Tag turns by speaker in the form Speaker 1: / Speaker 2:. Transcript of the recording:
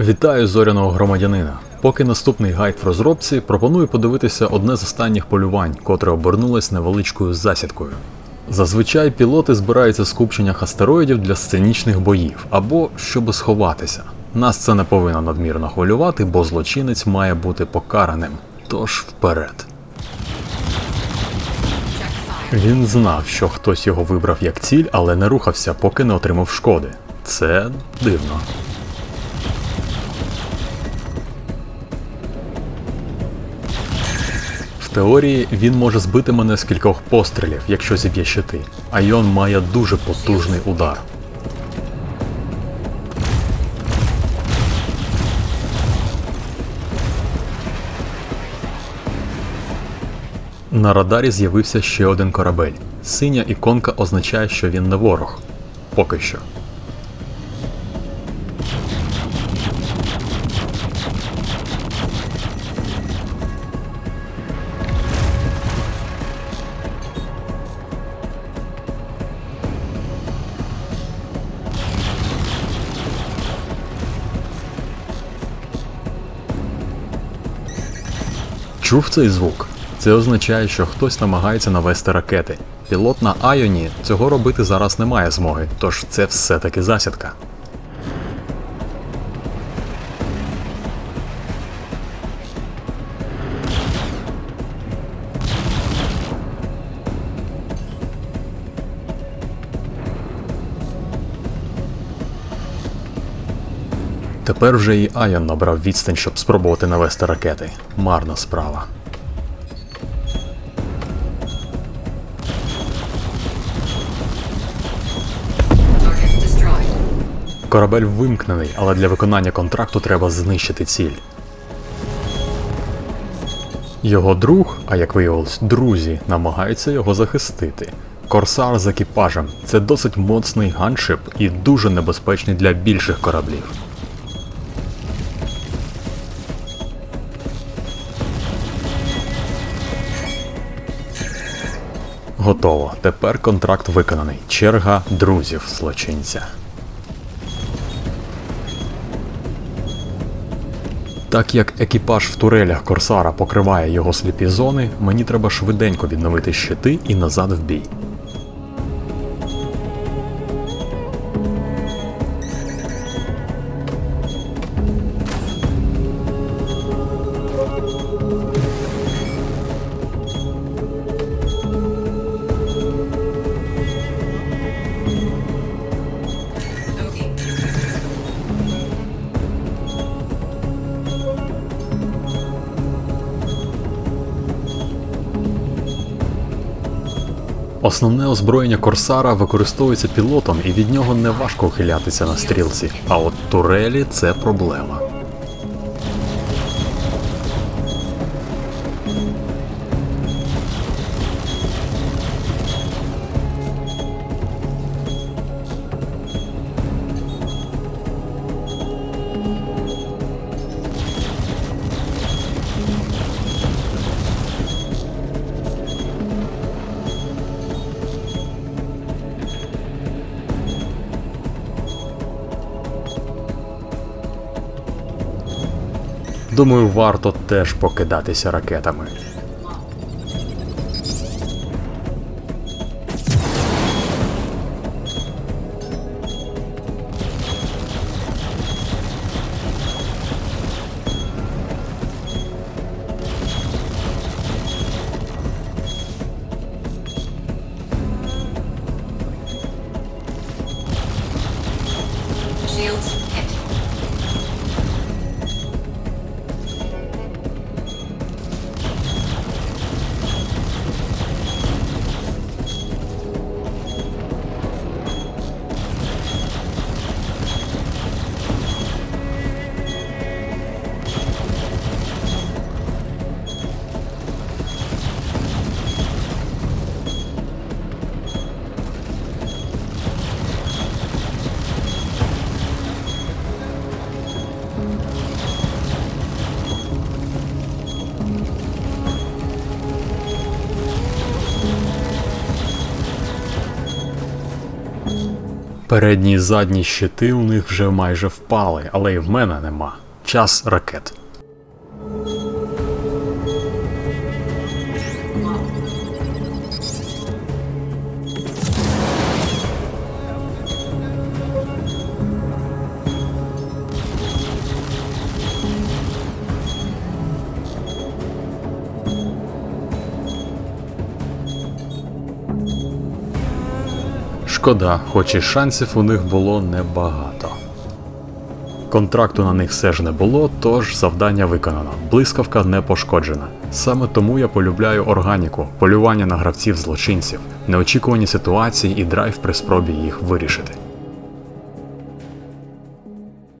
Speaker 1: Вітаю зоряного громадянина. Поки наступний гайд в розробці, пропоную подивитися одне з останніх полювань, котре обернулось невеличкою засідкою. Зазвичай пілоти збираються в скупченнях астероїдів для сценічних боїв або щоб сховатися. Нас це не повинно надмірно хвилювати, бо злочинець має бути покараним. Тож вперед. Він знав, що хтось його вибрав як ціль, але не рухався, поки не отримав шкоди. Це дивно. Теорії він може збити мене з кількох пострілів, якщо зіб'є щити, а Йон має дуже потужний удар. На радарі з'явився ще один корабель. Синя іконка означає, що він не ворог. Поки що. Чув цей звук? Це означає, що хтось намагається навести ракети. Пілот на Айоні цього робити зараз не має змоги, тож це все-таки засідка. Тепер вже і Айон набрав відстань, щоб спробувати навести ракети. Марна справа. Корабель вимкнений, але для виконання контракту треба знищити ціль. Його друг, а як виявилось, друзі, намагаються його захистити. Корсар з екіпажем це досить моцний ганшип і дуже небезпечний для більших кораблів. Готово. Тепер контракт виконаний. Черга друзів злочинця. Так як екіпаж в турелях Корсара покриває його сліпі зони, мені треба швиденько відновити щити і назад в бій. Основне озброєння Корсара використовується пілотом, і від нього не важко ухилятися на стрілці. А от турелі це проблема. Думаю, варто теж покидатися ракетами. Передні і задні щити у них вже майже впали, але і в мене нема. Час ракет. Шкода, хоч і шансів у них було небагато. Контракту на них все ж не було, тож завдання виконано. Блискавка не пошкоджена. Саме тому я полюбляю органіку, полювання на гравців злочинців, неочікувані ситуації і драйв при спробі їх вирішити.